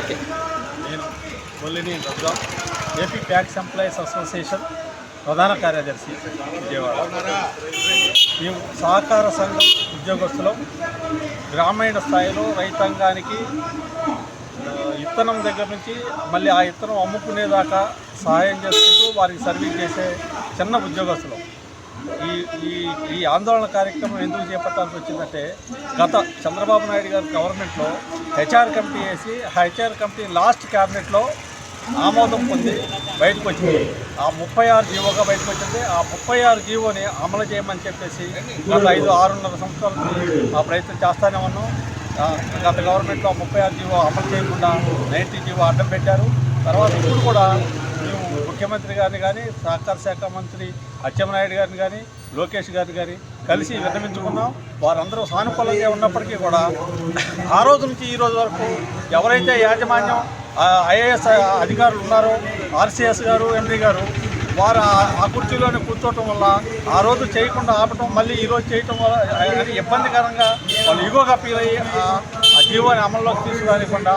Okay. నేను కొల్లిని Durga AP tax employees association ప్రధాన కార్యదర్శి విజయవాడ. మేము సహకార సంఘం ఉద్యోగస్తులు. గ్రామీణ స్థాయిలో రైతాంగానికి విత్తనం దగ్గర నుంచి మళ్ళీ ఆ విత్తనం అమ్ముకునేదాకా సహాయం చేసుకుంటూ వారికి సర్వీస్ చేసే చిన్న ఉద్యోగస్తులు. ఈ ఈ ఈ ఆందోళన కార్యక్రమం ఎందుకు చేపట్టాల్సి వచ్చిందంటే గత చంద్రబాబు నాయుడు గారి గవర్నమెంట్లో హెచ్ఆర్ కమిటీ వేసి హెచ్ఆర్ కమిటీ లాస్ట్ క్యాబినెట్లో ఆమోదం పొంది బయటకు వచ్చింది. ఆ ముప్పై ఆరు జీవోగా బయటకు వచ్చింది. ఆ ముప్పై ఆరు జీవోని అమలు చేయమని చెప్పేసి గత ఐదు ఆరున్నర సంవత్సరాల నుంచి ఆ ప్రయత్నం చేస్తానే ఉన్నాం. గత గవర్నమెంట్లో ముప్పై ఆరు జీవో అమలు చేయకుండా నైన్టీ జీవో అడ్డం పెట్టారు. తర్వాత ఇప్పుడు కూడా ముఖ్యమంత్రి గారిని కానీ సహకార శాఖ మంత్రి అచ్చెన్నాయుడు గారిని కానీ లోకేష్ గారిని కానీ కలిసి విన్నవించుకున్నాం వారందరూ సానుకూలంగా ఉన్నప్పటికీ కూడా ఆ రోజు నుంచి ఈ రోజు వరకు ఎవరైతే యాజమాన్యం ఐఏఎస్ అధికారులు ఉన్నారో ఆర్సీఎస్ గారు ఎంపీ గారు వారు ఆ- కుర్చీలోనే కూర్చోవటం వల్ల ఆ రోజు చేయకుండా ఆపటం మళ్ళీ ఈ రోజు చేయటం వల్ల అది ఇబ్బందికరంగా వాళ్ళు ఇగోగా ఫీల్ అయ్యి ఆ- ఆ జీవోని అమల్లోకి తీసుకురానికుండా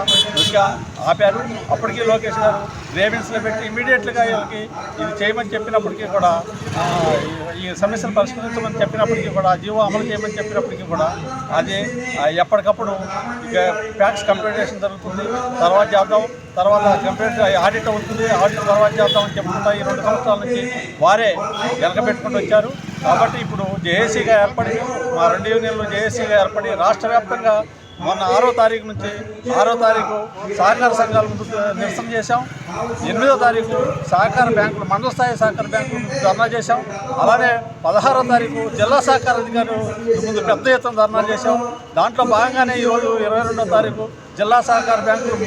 ఇంకా ఆపారు. అప్పటికీ లోకేష్ గారు గ్రేవెన్స్లో పెట్టి ఇమీడియట్గా వీళ్ళకి ఇది చేయమని చెప్పినప్పటికీ కూడా ఈ- సమస్యను పరిష్కరించమని చెప్పినప్పటికీ కూడా జీవో అమలు చేయమని చెప్పినప్పటికీ కూడా అది ఎప్పటికప్పుడు ఇక ప్యాక్స్ కంప్యూటేషన్ జరుగుతుంది. తర్వాత చేద్దాం తర్వాత కంప్యూటర్ ఆడిట్ అవుతుంది. ఆడిట్ తర్వాత చేద్దాం అని చెప్పుకుంటా ఈ రెండు సంవత్సరాల నుంచి వారే వెనకబెట్టుకుంటూ వచ్చారు. కాబట్టి ఇప్పుడు జేఏసీగా ఏర్పడి మా రెండు యూనియన్లు జేఏసీగా ఏర్పడి రాష్ట్ర వ్యాప్తంగా మొన్న ఆరో తారీఖు నుంచి ఆరో తారీఖు సహకార సంఘాల ముందు నిరసన చేశాం. ఎనిమిదో తారీఖు సహకార బ్యాంకులు మండల స్థాయి సహకార బ్యాంకులు ధర్నా చేశాం. అలానే పదహారో తారీఖు జిల్లా సహకార అధికారులు ముందు పెద్ద ఎత్తున ధర్నా చేశాం. దాంట్లో భాగంగానే ఈరోజు ఇరవై రెండో తారీఖు జిల్లా సహకార బ్యాంకులు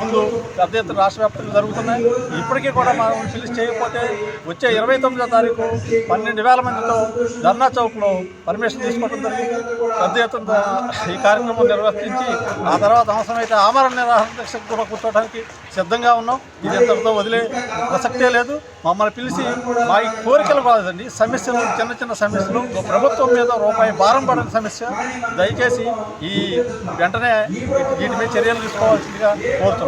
ముందు పెద్ద ఎత్తున రాష్ట్ర వ్యాప్తంగా జరుగుతున్నాయి. ఇప్పటికీ కూడా మనం పిలిచి చేయకపోతే వచ్చే ఇరవై తొమ్మిదో తారీఖు పన్నెండు వేల మందితో ధర్నా చౌక్లో పర్మిషన్ తీసుకోవడం జరిగింది. పెద్ద ఎత్తున ఈ కార్యక్రమం నిర్వర్తించి ఆ తర్వాత అవసరమైతే ఆమరణ నిరాహార దీక్షకు కూడా కూర్చోవడానికి సిద్ధంగా ఉన్నాం. ఇది ఇంతటితో వదిలే ప్రసక్తే లేదు. మమ్మల్ని పిలిచి మా ఈ కోరికలు కాదండి సమస్యలు చిన్న చిన్న సమస్యలు ప్రభుత్వం మీద రూపాయి భారం పడని సమస్య. దయచేసి ఈ వెంటనే వీటి మీద చర్యలు తీసుకోవాల్సిందిగా కోరుతున్నాం.